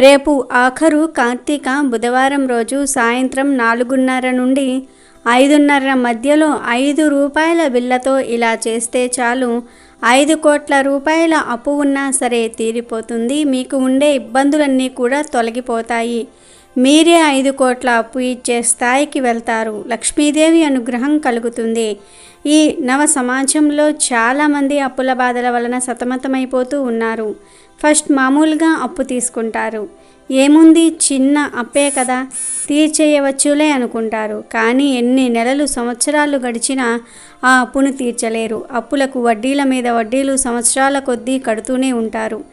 రేపు ఆఖరు కార్తీక బుధవారం రోజు సాయంత్రం నాలుగున్నర నుండి ఐదున్నర మధ్యలో ఐదు రూపాయల బిల్లతో ఇలా చేస్తే చాలు. ఐదు కోట్ల రూపాయల అప్పు ఉన్నా సరే తీరిపోతుంది. మీకు ఉండే ఇబ్బందులన్నీ కూడా తొలగిపోతాయి. మీరే ఐదు కోట్ల అప్పు ఇచ్చే స్థాయికి వెళ్తారు. లక్ష్మీదేవి అనుగ్రహం కలుగుతుంది. ఈ నవ సమాజంలో చాలామంది అప్పుల బాధల వలన సతమతమైపోతూ ఉన్నారు. ఫస్ట్ మామూలుగా అప్పు తీసుకుంటారు. ఏముంది? చిన్న అప్పే కదా. తీర్చేయవచ్చులే అనుకుంటారు. కానీ ఎన్ని నెలలు సంవత్సరాలు గడిచినా ఆ అప్పును తీర్చలేరు. అప్పులకు వడ్డీల మీద వడ్డీలు సంవత్సరాల కొద్దీ కడుతూనే ఉంటారు.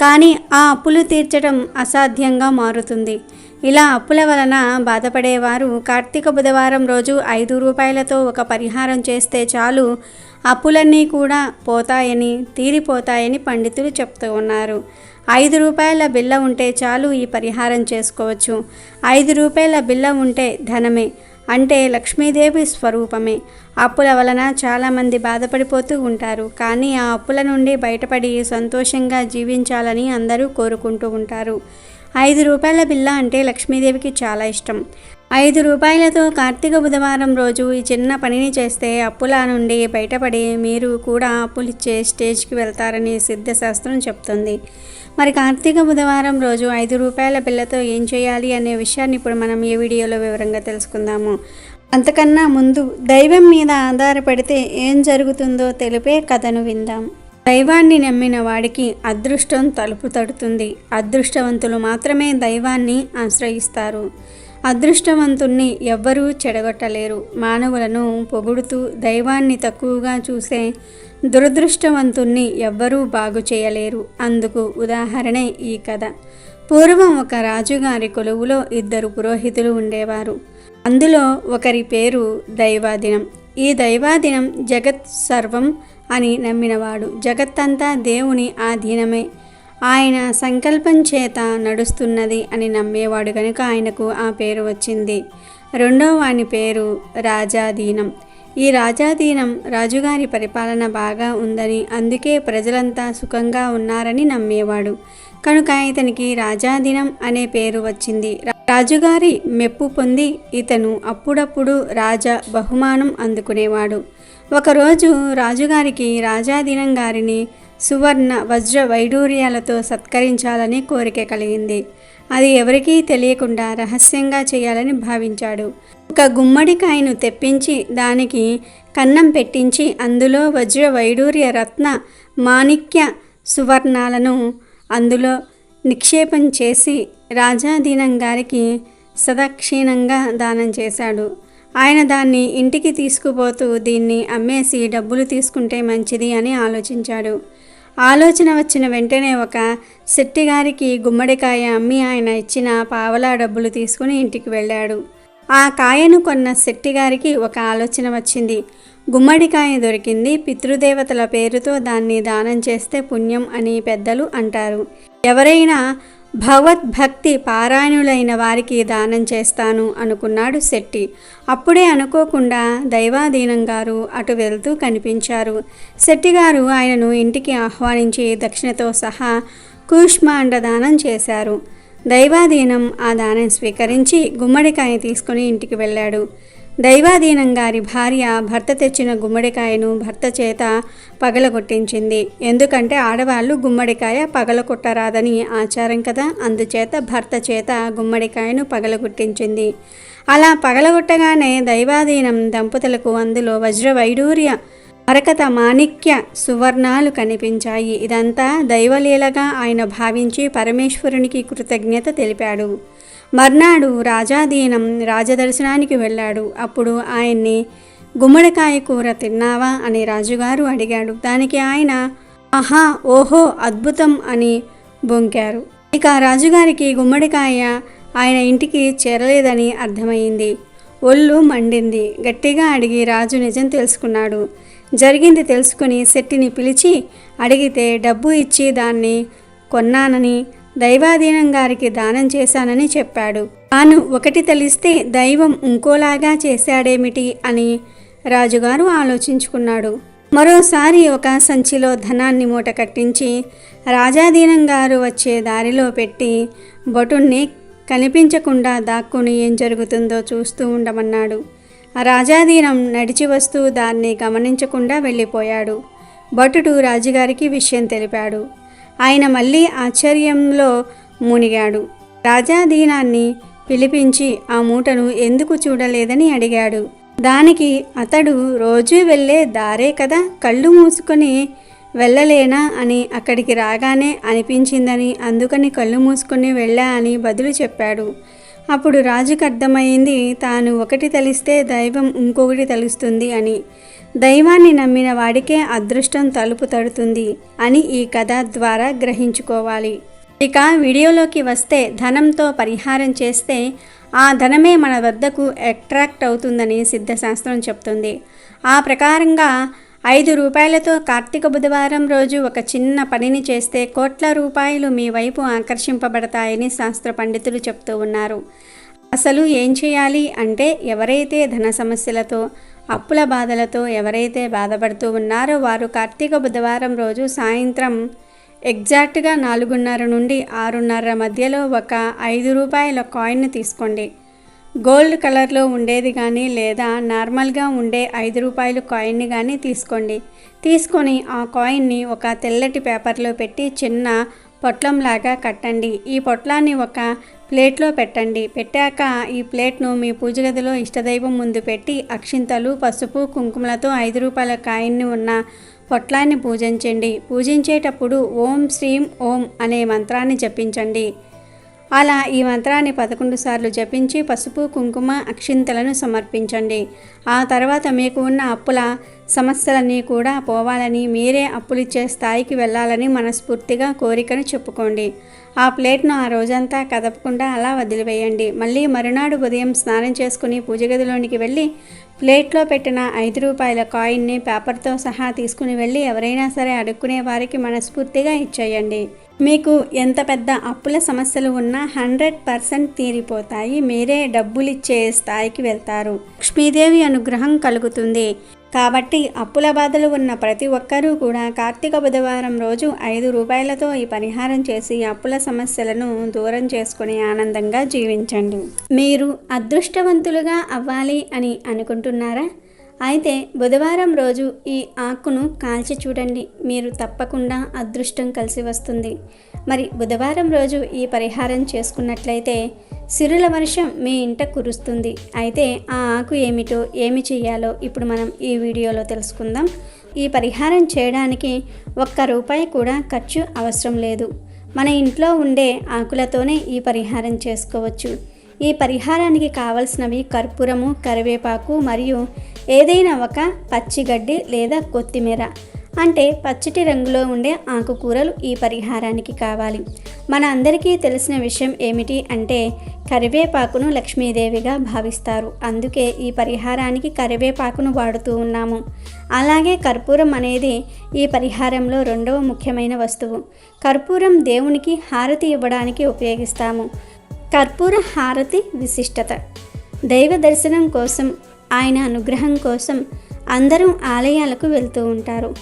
కానీ ఆ అప్పులు తీర్చడం అసాధ్యంగా మారుతుంది. ఇలా అప్పుల వలన బాధపడేవారు కార్తీక బుధవారం రోజు ఐదు రూపాయలతో ఒక పరిహారం చేస్తే చాలు అప్పులన్నీ కూడా పోతాయని తీరిపోతాయని పండితులు చెప్తూ ఉన్నారు. ఐదు రూపాయల బిల్ల ఉంటే చాలు ఈ పరిహారం చేసుకోవచ్చు. ఐదు రూపాయల బిల్ల ఉంటే ధనమే అంటే లక్ష్మీదేవి స్వరూపమే. అప్పుల వలన చాలామంది బాధపడిపోతూ ఉంటారు. కానీ ఆ అప్పుల నుండి బయటపడి సంతోషంగా జీవించాలని అందరూ కోరుకుంటూ ఉంటారు. ఐదు రూపాయల బిల్ల అంటే లక్ష్మీదేవికి చాలా ఇష్టం. ఐదు రూపాయలతో కార్తీక బుధవారం రోజు ఈ చిన్న పనిని చేస్తే అప్పుల నుండి బయటపడి మీరు కూడా అప్పులిచ్చే స్టేజ్కి వెళ్తారని సిద్ధశాస్త్రం చెప్తుంది. మరి కార్తీక బుధవారం రోజు ఐదు రూపాయల బిల్లతో ఏం చేయాలి అనే విషయాన్ని ఇప్పుడు మనం ఈ వీడియోలో వివరంగా తెలుసుకుందాము. అంతకన్నా ముందు దైవం మీద ఆధారపడితే ఏం జరుగుతుందో తెలిపే కథను విందాం. దైవాన్ని నమ్మిన వాడికి అదృష్టం తలుపు తడుతుంది. అదృష్టవంతులు మాత్రమే దైవాన్ని ఆశ్రయిస్తారు. అదృష్టవంతుణ్ణి ఎవ్వరూ చెడగొట్టలేరు. మానవులను పొగుడుతూ దైవాన్ని తక్కువగా చూసే దురదృష్టవంతుణ్ణి ఎవ్వరూ బాగు చేయలేరు. అందుకు ఉదాహరణే ఈ కథ. పూర్వం ఒక రాజుగారి కొలువులో ఇద్దరు పురోహితులు ఉండేవారు. అందులో ఒకరి పేరు దైవాదినం. ఈ దైవాదినం జగత్ సర్వం అని నమ్మినవాడు. జగత్తంతా దేవుని ఆధీనమే. ఆయన సంకల్పం చేత నడుస్తున్నది అని నమ్మేవాడు కనుక ఆయనకు ఆ పేరు వచ్చింది. రెండో వాని పేరు రాజాదీనం ఈ రాజాదీనం రాజుగారి పరిపాలన బాగా ఉందని అందుకే ప్రజలంతా సుఖంగా ఉన్నారని నమ్మేవాడు. కనుక ఇతనికి రాజాదినం అనే పేరు వచ్చింది. రాజుగారి మెప్పు పొంది ఇతను అప్పుడప్పుడు రాజా బహుమానం అందుకునేవాడు. ఒకరోజు రాజుగారికి రాజాదినం గారిని సువర్ణ వజ్ర వైడూర్యాలతో సత్కరించాలని కోరిక కలిగింది. అది ఎవరికీ తెలియకుండా రహస్యంగా చేయాలని భావించాడు. ఒక గుమ్మడికాయను తెప్పించి దానికి కన్నం పెట్టించి అందులో వజ్ర వైడూర్య రత్న మాణిక్య సువర్ణాలను అందులో నిక్షేపం చేసి రాజాదీనం గారికి సదాక్షీణంగా దానం చేశాడు. ఆయన దాన్ని ఇంటికి తీసుకుపోతూ దీన్ని అమ్మేసి డబ్బులు తీసుకుంటే మంచిది అని ఆలోచించాడు. ఆలోచన వచ్చిన వెంటనే ఒక శెట్టిగారికి గుమ్మడికాయ అమ్మి ఆయన ఇచ్చిన పావలా డబ్బులు తీసుకుని ఇంటికి వెళ్ళాడు. ఆ కాయను కొన్న శెట్టిగారికి ఒక ఆలోచన వచ్చింది. గుమ్మడికాయ దొరికింది. పితృదేవతల పేరుతో దాన్ని దానం చేస్తే పుణ్యం అని పెద్దలు అంటారు. ఎవరైనా భగవద్భక్తి పారాయణులైన వారికి దానం చేస్తాను అనుకున్నాడు శెట్టి. అప్పుడే అనుకోకుండా దైవాధీనం గారు అటు వెళ్తూ కనిపించారు. శెట్టి గారు ఆయనను ఇంటికి ఆహ్వానించి దక్షిణతో సహా కూష్మాండ దానం చేశారు. దైవాధీనం ఆ దానం స్వీకరించి గుమ్మడికాయ తీసుకుని ఇంటికి వెళ్ళాడు. దైవాధీనం గారి భార్య భర్త తెచ్చిన గుమ్మడికాయను భర్త చేత పగలగొట్టించింది. ఎందుకంటే ఆడవాళ్ళు గుమ్మడికాయ పగలగొట్టరాదని ఆచారం కదా అందుచేత భర్త చేత గుమ్మడికాయను పగలగొట్టించింది. అలా పగలగొట్టగానే దైవాధీనం దంపతులకు అందులో వజ్ర వైడూర్య మరకత మాణిక్య సువర్ణాలు కనిపించాయి. ఇదంతా దైవలీలగా ఆయన భావించి పరమేశ్వరునికి కృతజ్ఞత తెలిపాడు. మర్నాడు రాజాధీనం రాజదర్శనానికి వెళ్ళాడు. అప్పుడు ఆయన్ని గుమ్మడికాయ కూర తిన్నావా? అని రాజుగారు అడిగాడు. దానికి ఆయన ఆహా ఓహో అద్భుతం అని బొంకారు. ఇక రాజుగారికి గుమ్మడికాయ ఆయన ఇంటికి చేరలేదని అర్థమైంది. ఒళ్ళు మండింది. గట్టిగా అడిగి రాజు నిజం తెలుసుకున్నాడు. జరిగింది తెలుసుకుని శెట్టిని పిలిచి అడిగితే డబ్బు ఇచ్చి దాన్ని కొన్నానని దైవాధీనం గారికి దానం చేశానని చెప్పాడు. తాను ఒకటి తెలిస్తే దైవం ఇంకోలాగా చేశాడేమిటి అని రాజుగారు ఆలోచించుకున్నాడు. మరోసారి ఒక సంచిలో ధనాన్ని మూట కట్టించి రాజాధీనం గారు వచ్చే దారిలో పెట్టి భటుణ్ణి కనిపించకుండా దాక్కుని ఏం జరుగుతుందో చూస్తూ ఉండమన్నాడు. రాజాధీనం రాజాదీనం నడిచి వస్తూ దాన్ని గమనించకుండా వెళ్ళిపోయాడు. భటుడు రాజుగారికి విషయం తెలిపాడు. ఆయన మళ్ళీ ఆశ్చర్యంలో మునిగాడు. రాజాధీనాన్ని పిలిపించి ఆ మూటను ఎందుకు చూడలేదని అడిగాడు. దానికి అతడు రోజూ వెళ్ళే దారే కదా కళ్ళు మూసుకొని వెళ్ళలేనా? అని అక్కడికి రాగానే అనిపించిందని అందుకని కళ్ళు మూసుకొని వెళ్ళా అని బదులు చెప్పాడు. అప్పుడు రాజుకు అర్థమైంది తాను ఒకటి తలిస్తే దైవం ఇంకొకటి తలుస్తుంది అని. దైవాన్ని నమ్మిన వాడికే అదృష్టం తలుపు తడుతుంది అని ఈ కథ ద్వారా గ్రహించుకోవాలి. ఇక వీడియోలోకి వస్తే ధనంతో పరిహారం చేస్తే ఆ ధనమే మన వద్దకు అట్రాక్ట్ అవుతుందని సిద్ధశాస్త్రం చెప్తుంది. ఆ ప్రకారంగా ఐదు రూపాయలతో కార్తీక బుధవారం రోజు ఒక చిన్న పనిని చేస్తే కోట్ల రూపాయలు మీ వైపు ఆకర్షింపబడతాయని శాస్త్ర పండితులు చెప్తూ ఉన్నారు. అసలు ఏం చేయాలి అంటే ఎవరైతే ధన సమస్యలతో అప్పుల బాధలతో ఎవరైతే బాధపడుతూ ఉన్నారో వారు కార్తీక బుధవారం రోజు సాయంత్రం ఎగ్జాక్ట్గా నాలుగున్నర నుండి ఆరున్నర మధ్యలో ఒక ఐదు రూపాయల కాయిన్ తీసుకోండి. గోల్డ్ కలర్లో ఉండేది కానీ లేదా నార్మల్గా ఉండే ఐదు రూపాయలు కాయిన్ని కానీ తీసుకోండి. తీసుకొని ఆ కాయిన్ని ఒక తెల్లటి పేపర్లో పెట్టి చిన్న పొట్లంలాగా కట్టండి. ఈ పొట్లాన్ని ఒక ప్లేట్లో పెట్టండి. పెట్టాక ఈ ప్లేట్ను మీ పూజ గదిలో ఇష్టదైవం ముందు పెట్టి అక్షింతలు పసుపు కుంకుమలతో ఐదు రూపాయల కాయిన్ని ఉన్న పొట్లాన్ని పూజించండి. పూజించేటప్పుడు ఓం శ్రీం ఓం అనే మంత్రాన్ని జపించండి. అలా ఈ మంత్రాన్ని పదకొండు సార్లు జపించి పసుపు కుంకుమ అక్షింతలను సమర్పించండి. ఆ తర్వాత మీకు ఉన్న అప్పుల సమస్యలన్నీ కూడా పోవాలని మీరే అప్పులిచ్చే స్థాయికి వెళ్ళాలని మనస్ఫూర్తిగా కోరికను చెప్పుకోండి. ఆ ప్లేట్ను ఆ రోజంతా కదపకుండా అలా వదిలివేయండి. మళ్ళీ మరునాడు ఉదయం స్నానం చేసుకుని పూజ గదిలోనికి వెళ్ళి ప్లేట్లో పెట్టిన ఐదు రూపాయల కాయిన్ని పేపర్తో సహా తీసుకుని వెళ్ళి ఎవరైనా సరే అడుక్కునే వారికి మనస్ఫూర్తిగా ఇచ్చేయండి. మీకు ఎంత పెద్ద అప్పుల సమస్యలు ఉన్నా హండ్రెడ్ పర్సెంట్ తీరిపోతాయి. మీరే డబ్బులిచ్చే స్థాయికి వెళ్తారు. లక్ష్మీదేవి అనుగ్రహం కలుగుతుంది. కాబట్టి అప్పుల బాధలు ఉన్న ప్రతి ఒక్కరూ కూడా కార్తీక బుధవారం రోజు ఐదు రూపాయలతో ఈ పరిహారం చేసి అప్పుల సమస్యలను దూరం చేసుకుని ఆనందంగా జీవించండి. మీరు అదృష్టవంతులుగా అవ్వాలి అని అనుకుంటున్నారా? అయితే బుధవారం రోజు ఈ ఆకును కాల్చి చూడండి. మీరు తప్పకుండా అదృష్టం కలిసి వస్తుంది. మరి బుధవారం రోజు ఈ పరిహారం చేసుకున్నట్లయితే సిరుల వర్షం మీ ఇంట కురుస్తుంది. అయితే ఆ ఆకు ఏమిటో ఏమి చేయాలో ఇప్పుడు మనం ఈ వీడియోలో తెలుసుకుందాం. ఈ పరిహారం చేయడానికి ఒక్క రూపాయి కూడా ఖర్చు అవసరం లేదు. మన ఇంట్లో ఉండే ఆకులతోనే ఈ పరిహారం చేసుకోవచ్చు. ఈ పరిహారానికి కావలసినవి కర్పూరము కరివేపాకు మరియు ఏదైనా ఒక పచ్చిగడ్డి లేదా కొత్తిమీర. అంటే పచ్చటి రంగులో ఉండే ఆకుకూరలు ఈ పరిహారానికి కావాలి. మన అందరికీ తెలిసిన విషయం ఏమిటి అంటే కరివేపాకును లక్ష్మీదేవిగా భావిస్తారు. అందుకే ఈ పరిహారానికి కరివేపాకును వాడుతూ ఉన్నాము. అలాగే కర్పూరం అనేది ఈ పరిహారంలో రెండవ ముఖ్యమైన వస్తువు. కర్పూరం దేవునికి హారతి ఇవ్వడానికి ఉపయోగిస్తాము. కర్పూర హారతి విశిష్టత. దైవ దర్శనం కోసం ఆయన అనుగ్రహం కోసం అందరం ఆలయాలకు వెళ్తూ ఉంటారు.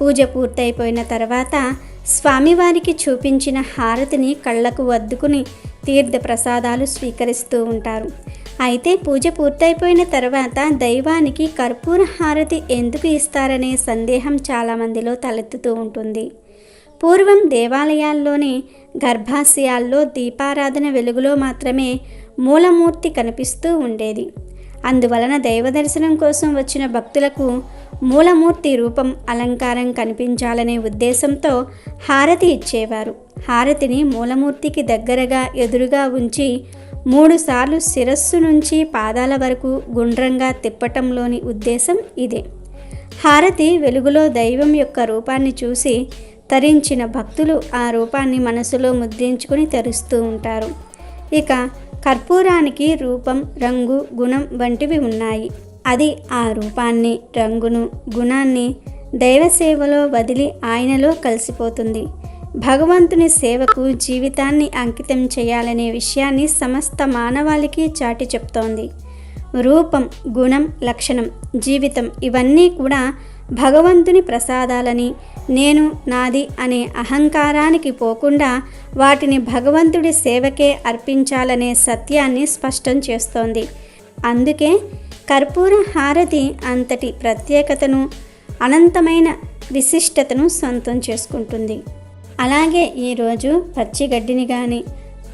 పూజ పూర్తయిపోయిన తర్వాత స్వామివారికి చూపించిన హారతిని కళ్ళకు వద్దుకుని తీర్థ ప్రసాదాలు స్వీకరిస్తూ ఉంటారు. అయితే పూజ పూర్తయిపోయిన తర్వాత దైవానికి కర్పూర హారతి ఎందుకు ఇస్తారనే సందేహం చాలామందిలో తలెత్తుతూ ఉంటుంది. పూర్వం దేవాలయాల్లోని గర్భాశయాల్లో దీపారాధన వెలుగులో మాత్రమే మూలమూర్తి కనిపిస్తూ ఉండేది. అందువలన దైవ దర్శనం కోసం వచ్చిన భక్తులకు మూలమూర్తి రూపం అలంకారం కనిపించాలనే ఉద్దేశంతో హారతి ఇచ్చేవారు. హారతిని మూలమూర్తికి దగ్గరగా ఎదురుగా ఉంచి మూడుసార్లు శిరస్సు నుంచి పాదాల వరకు గుండ్రంగా తిప్పటంలోని ఉద్దేశం ఇదే. హారతి వెలుగులో దైవం యొక్క రూపాన్ని చూసి తరించిన భక్తులు ఆ రూపాన్ని మనసులో ముద్రించుకుని తెరుస్తూ ఉంటారు. ఇక కర్పూరానికి రూపం రంగు గుణం వంటివి ఉన్నాయి. అది ఆ రూపాన్ని రంగును గుణాన్ని దైవ సేవలో వదిలి ఆయనలో కలిసిపోతుంది. భగవంతుని సేవకు జీవితాన్ని అంకితం చేయాలనే విషయాన్ని సమస్త మానవాళికి చాటి చెప్తోంది. రూపం గుణం లక్షణం జీవితం ఇవన్నీ కూడా భగవంతుని ప్రసాదాలని నేను నాది అనే అహంకారానికి పోకుండా వాటిని భగవంతుడి సేవకే అర్పించాలనే సత్యాన్ని స్పష్టం చేస్తోంది. అందుకే కర్పూర హారతి అంతటి ప్రత్యేకతను అనంతమైన విశిష్టతను సొంతం చేసుకుంటుంది. అలాగే ఈరోజు పచ్చిగడ్డిని కానీ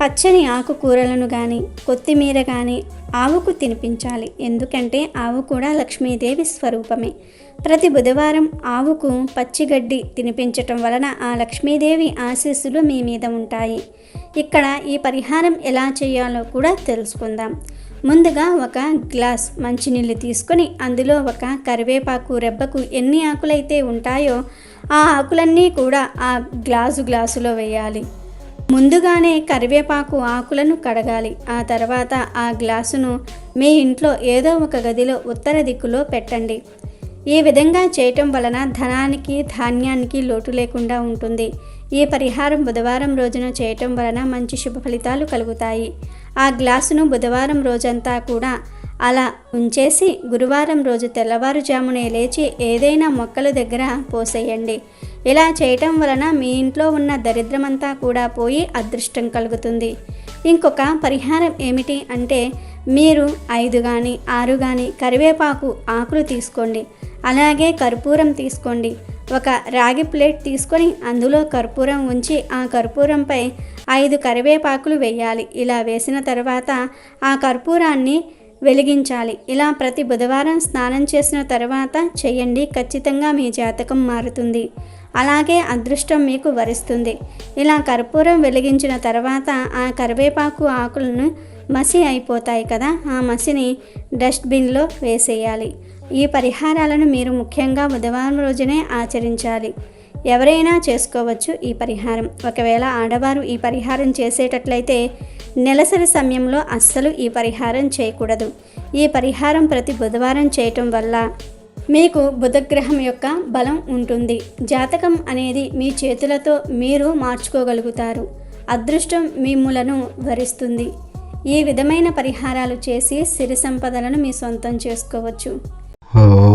పచ్చని ఆకుకూరలను కానీ కొత్తిమీర కానీ ఆవుకు తినిపించాలి. ఎందుకంటే ఆవు కూడా లక్ష్మీదేవి స్వరూపమే. ప్రతి బుధవారం ఆవుకు పచ్చిగడ్డి తినిపించటం వలన ఆ లక్ష్మీదేవి ఆశీస్సులు మీ మీద ఉంటాయి. ఇక్కడ ఈ పరిహారం ఎలా చేయాలో కూడా తెలుసుకుందాం. ముందుగా ఒక గ్లాస్ మంచినీళ్ళు తీసుకొని అందులో ఒక కరివేపాకు రెబ్బకు ఎన్ని ఆకులైతే ఉంటాయో ఆ ఆకులన్నీ కూడా ఆ గ్లాసు గ్లాసులో వేయాలి. ముందుగానే కరివేపాకు ఆకులను కడగాలి. ఆ తర్వాత ఆ గ్లాసును మీ ఇంట్లో ఏదో ఒక గదిలో ఉత్తర దిక్కులో పెట్టండి. ఈ విధంగా చేయటం వలన ధనానికి ధాన్యానికి లోటు లేకుండా ఉంటుంది. ఈ పరిహారం బుధవారం రోజున చేయటం వలన మంచి శుభ ఫలితాలు కలుగుతాయి. ఆ గ్లాసును బుధవారం రోజంతా కూడా అలా ఉంచేసి గురువారం రోజు తెల్లవారుజామునే లేచి ఏదైనా మొక్కల దగ్గర పోసేయండి. ఇలా చేయటం వలన మీ ఇంట్లో ఉన్న దరిద్రమంతా కూడా పోయి అదృష్టం కలుగుతుంది. ఇంకొక పరిహారం ఏమిటి అంటే మీరు ఐదు కానీ ఆరు కానీ కరివేపాకు ఆకులు తీసుకోండి. అలాగే కర్పూరం తీసుకోండి. ఒక రాగి ప్లేట్ తీసుకొని అందులో కర్పూరం ఉంచి ఆ కర్పూరంపై ఐదు కరివేపాకులు వేయాలి. ఇలా వేసిన తర్వాత ఆ కర్పూరాన్ని వెలిగించాలి. ఇలా ప్రతి బుధవారం స్నానం చేసిన తర్వాత చేయండి. ఖచ్చితంగా మీ జాతకం మారుతుంది. అలాగే అదృష్టం మీకు వరిస్తుంది. ఇలా కర్పూరం వెలిగించిన తర్వాత ఆ కరివేపాకు ఆకులను మసి అయిపోతాయి కదా ఆ మసిని డస్ట్బిన్లో వేసేయాలి. ఈ పరిహారాలను మీరు ముఖ్యంగా బుధవారం రోజునే ఆచరించాలి. ఎవరైనా చేసుకోవచ్చు ఈ పరిహారం. ఒకవేళ ఆడవారు ఈ పరిహారం చేసేటట్లయితే నెలసరి సమయంలో అస్సలు ఈ పరిహారం చేయకూడదు. ఈ పరిహారం ప్రతి బుధవారం చేయటం వల్ల మీకు బుధగ్రహం యొక్క బలం ఉంటుంది. జాతకం అనేది మీ చేతులతో మీరు మార్చుకోగలుగుతారు. అదృష్టం మిమ్ములను వరిస్తుంది. ఈ విధమైన పరిహారాలు చేసి సిరి సంపదలను మీ సొంతం చేసుకోవచ్చు. ఓ